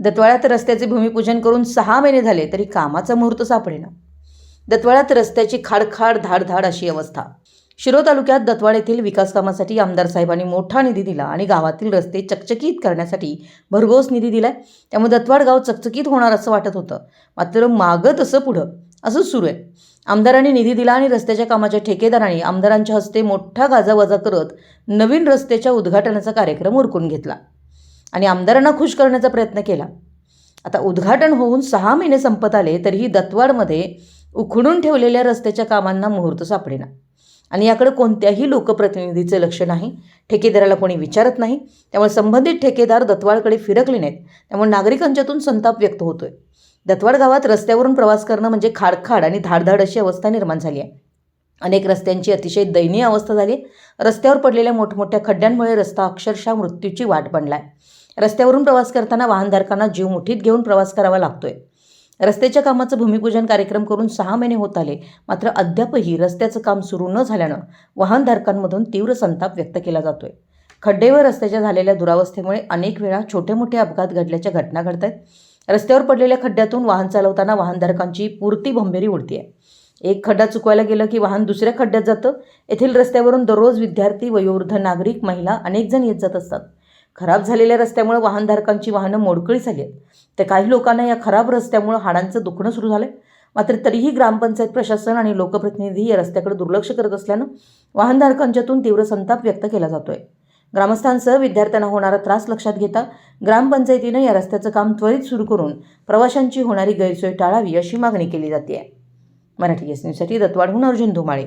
दत्वाळ्यात रस्त्याचे भूमिपूजन करून सहा महिने झाले तरी कामाचा मुहूर्त सापडेना. दत्वाळ्यात रस्त्याची खाडखाड धाडधाड अशी अवस्था. शिरो तालुक्यात दत्वाड येथील विकास कामासाठी आमदार साहेबांनी मोठा निधी दिला आणि गावातील रस्ते चकचकीत करण्यासाठी भरघोस निधी दिलाय. त्यामुळे दत्वाड गाव चकचकीत होणार असं वाटत होतं. मात्र मागं तसं पुढं असंच सुरू आहे. आमदारांनी निधी दिला आणि रस्त्याच्या कामाच्या ठेकेदारांनी आमदारांच्या हस्ते मोठा गाजावाजा करत नवीन रस्त्याच्या उद्घाटनाचा कार्यक्रम उरकून घेतला. आणि आमदारांना खुश करण्याचा प्रयत्न केला. आता उद्घाटन होऊन सहा महिने संपत आले तरीही दत्वाडमध्ये उखडून ठेवलेल्या रस्त्याच्या कामांना मुहूर्त सापडेना. आणि याकडे कोणत्याही लोकप्रतिनिधीचं लक्ष नाही ठेकेदाराला कोणी विचारत नाही त्यामुळे संबंधित ठेकेदार दत्वाडकडे फिरकले नाहीत त्यामुळे नागरिकांच्यातून संताप व्यक्त होतोय. दत्वाड गावात रस्त्यावरून प्रवास करणं म्हणजे खाडखाड आणि धाडधाड अशी अवस्था निर्माण झाली आहे. अनेक रस्त्यांची अतिशय दयनीय अवस्था झाली. रस्त्यावर पडलेल्या मोठमोठ्या खड्ड्यांमुळे रस्ता अक्षरशः मृत्यूची वाट बनलाय. रस्त्यावरून प्रवास करताना वाहनधारकांना जीव मुठीत घेऊन प्रवास करावा लागतोय. रस्त्याच्या कामाचं भूमिपूजन कार्यक्रम करून सहा महिने होत आले. मात्र अद्यापही रस्त्याचं काम सुरू न झाल्यानं वाहनधारकांमधून तीव्र संताप व्यक्त केला जातोय. खड्डेवर रस्त्याच्या झालेल्या दुरावस्थेमुळे अनेक वेळा छोटे मोठे अपघात घडल्याच्या घटना घडत आहेत रस्त्यावर पडलेल्या खड्ड्यातून वाहन चालवताना वाहनधारकांची पुरती भंबेरी आहे एक खड्डा चुकवायला गेलं की वाहन दुसऱ्या खड्ड्यात जातं. येथील रस्त्यावरून दररोज विद्यार्थी वयोवृद्ध नागरिक महिला अनेक जण येत जात असतात. खराब झालेल्या रस्त्यामुळे वाहनधारकांची वाहनं मोडकळी झाली आहेत. तर काही लोकांना या खराब रस्त्यामुळे हाडांचं दुखणं सुरू झालं मात्र तरीही ग्रामपंचायत प्रशासन आणि लोकप्रतिनिधी या रस्त्याकडे दुर्लक्ष करत असल्यानं वाहनधारकांच्यातून तीव्र संताप व्यक्त केला जातोय. ग्रामस्थांसह विद्यार्थ्यांना होणारा त्रास लक्षात घेता ग्रामपंचायतीनं या रस्त्याचं काम त्वरित सुरू करून प्रवाशांची होणारी गैरसोय टाळावी अशी मागणी केली जाते मराठी एस न्यूजसाठी दत्तवाडहून अर्जुन धुमाळे.